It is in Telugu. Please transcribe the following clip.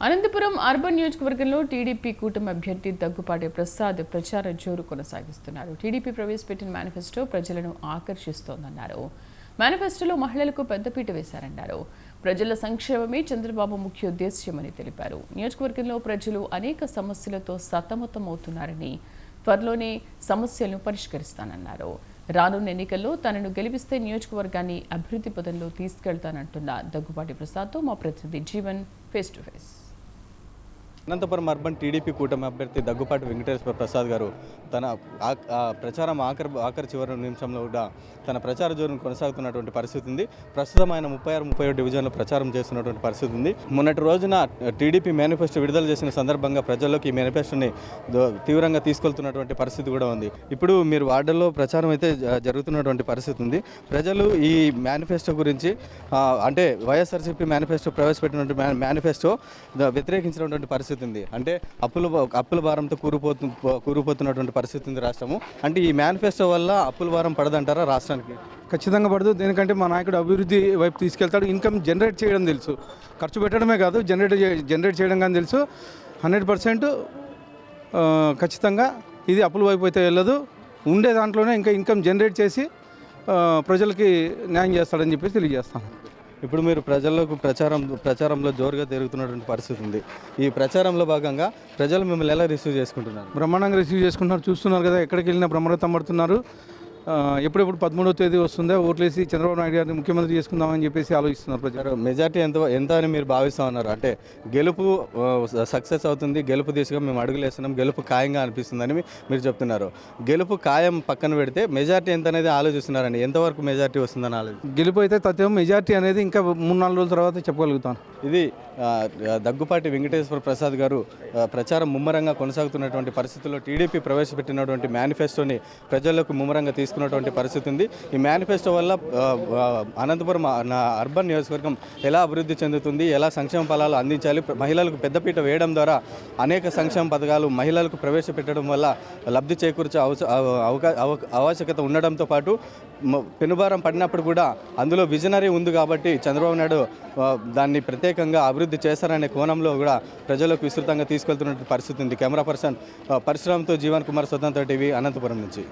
అనంతపురం అర్బన్ నియోజకవర్గంలో టీడీపీ కూటమి అభ్యర్థి దగ్గుపాటి ప్రసాద్ ప్రచార జోరు కొనసాగిస్తున్నారు. టీడీపీ ప్రవేశపెట్టిన మేనిఫెస్టో ప్రజలను ఆకర్షిస్తోందన్నారు. మేనిఫెస్టోలో మహిళలకు పెద్దపీట వేశారన్నారు. ప్రజల సంక్షేమమే చంద్రబాబు ముఖ్య ఉద్దేశ్యమని తెలిపారు. నియోజకవర్గంలో ప్రజలు అనేక సమస్యలతో సతమతమవుతున్నారని త్వరలోనే సమస్యలను పరిష్కరిస్తానన్నారు. రానున్న ఎన్నికల్లో తనను గెలిపిస్తే నియోజకవర్గాన్ని అభివృద్ధి పదంలో తీసుకెళ్తానంటున్న దగ్గుబాటి ప్రసాద్తో మా ప్రతినిధి Jeevan face to face Anantapuram urban TDP కూటమి అభ్యర్థి దగ్గుపాటి వెంకటేశ్వర ప్రసాద్ గారు తన ఆ- ప్రచారం ఆఖరి ఆఖరి చివరి నిమిషంలో కూడా తన ప్రచార జోరును కొనసాగుతున్నటువంటి పరిస్థితి ఉంది. ప్రస్తుతం ఆయన ముప్పై ఆరు ముప్పై ఏడు డివిజన్లో ప్రచారం చేస్తున్నటువంటి పరిస్థితి ఉంది. మొన్నటి రోజున టీడీపీ మేనిఫెస్టో విడుదల చేసిన సందర్భంగా ప్రజల్లోకి ఈ మేనిఫెస్టోని తీవ్రంగా తీసుకెళ్తున్నటువంటి పరిస్థితి కూడా ఉంది. ఇప్పుడు మీరు వార్డుల్లో ప్రచారం అయితే జరుగుతున్నటువంటి పరిస్థితి ఉంది. ప్రజలు ఈ మేనిఫెస్టో గురించి అంటే వైఎస్ఆర్సీపీ మేనిఫెస్టో ప్రవేశపెట్టినటువంటి మేనిఫెస్టో వ్యతిరేకించినటువంటి పరిస్థితి ఉంది. అంటే అప్పుల అప్పుల భారంతో కూరుపోతు కూరుపోతున్నటువంటి పరిస్థితి ఉంది రాష్ట్రము. అంటే ఈ మేనిఫెస్టో వల్ల అప్పుల భారం పడదంటారా రాష్ట్రానికి? ఖచ్చితంగా పడదు. దేనికంటే మా నాయకుడు అభివృద్ధి వైపు తీసుకెళ్తాడు. ఇన్కమ్ జనరేట్ చేయడం తెలుసు. ఖర్చు పెట్టడమే కాదు జనరేట్ జనరేట్ చేయడం కానీ తెలుసు. హండ్రెడ్ పర్సెంట్ ఖచ్చితంగా ఇది అప్పుల వైపు అయితే వెళ్ళదు. ఉండే దాంట్లోనే ఇంకా ఇన్కమ్ జనరేట్ చేసి ప్రజలకి న్యాయం చేస్తాడని చెప్పేసి తెలియజేస్తాను. ఇప్పుడు మీరు ప్రజలకు ప్రచారం ప్రచారంలో జోరుగా తిరుగుతున్నటువంటి పరిస్థితి ఉంది. ఈ ప్రచారంలో భాగంగా ప్రజలు మిమ్మల్ని ఎలా రిసీవ్ చేసుకుంటున్నారు? బ్రహ్మాండంగా రిసీవ్ చేసుకుంటున్నారు. చూస్తున్నారు కదా ఎక్కడికి వెళ్ళినా బ్రహ్మరథం పడుతున్నారు. ఎప్పుడెప్పుడు పదమూడవ తేదీ వస్తుందో? ఓట్లేసి చంద్రబాబు నాయుడు గారిని ముఖ్యమంత్రి చేసుకుందామని చెప్పేసి ఆలోచిస్తున్నారు ప్రజలు. మెజార్టీ ఎంత ఎంత అని మీరు భావిస్తా ఉన్నారు? అంటే గెలుపు సక్సెస్ అవుతుంది గెలుపు దిశగా మేము అడుగులు వేస్తున్నాం గెలుపు ఖాయంగా అనిపిస్తుందని మీరు చెప్తున్నారు. గెలుపు ఖాయం పక్కన పెడితే మెజార్టీ ఎంత అనేది ఆలోచిస్తున్నారండి. ఎంతవరకు మెజార్టీ వస్తుందని ఆలోచి గెలుపు అయితే తథ్యం మెజార్టీ అనేది ఇంకా మూడు నాలుగు రోజుల తర్వాత చెప్పగలుగుతాను. ఇది దగ్గుపాటి వెంకటేశ్వర ప్రసాద్ గారు ప్రచారం ముమ్మరంగా కొనసాగుతున్నటువంటి పరిస్థితుల్లో టీడీపీ ప్రవేశపెట్టినటువంటి మేనిఫెస్టోని ప్రజలకు ముమ్మరంగా తీసుకున్నటువంటి పరిస్థితి ఉంది. ఈ మేనిఫెస్టో వల్ల అనంతపురం అర్బన్ నియోజకవర్గం ఎలా అభివృద్ధి చెందుతుంది ఎలా సంక్షేమ ఫలాలు అందించాలి మహిళలకు పెద్దపీట వేయడం ద్వారా అనేక సంక్షేమ పథకాలు మహిళలకు ప్రవేశపెట్టడం వల్ల లబ్ధి చేకూర్చే అవ- అవకా- ఆవశ్యకత ఉండడంతో పాటు పెనుభారం పడినప్పుడు కూడా అందులో విజనరీ ఉంది కాబట్టి చంద్రబాబు నాయుడు దాన్ని ప్రత్యేక ప్రత్యేకంగా అభివృద్ధి చేశారనే కోణంలో కూడా ప్రజలకు విస్తృతంగా తీసుకెళ్తున్నటువంటి పరిస్థితి ఉంది. కెమెరా పర్సన్ ఆ, పరశురామ్తో జీవన్ కుమార్ స్వతంత్ర టీవీ అనంతపురం నుంచి.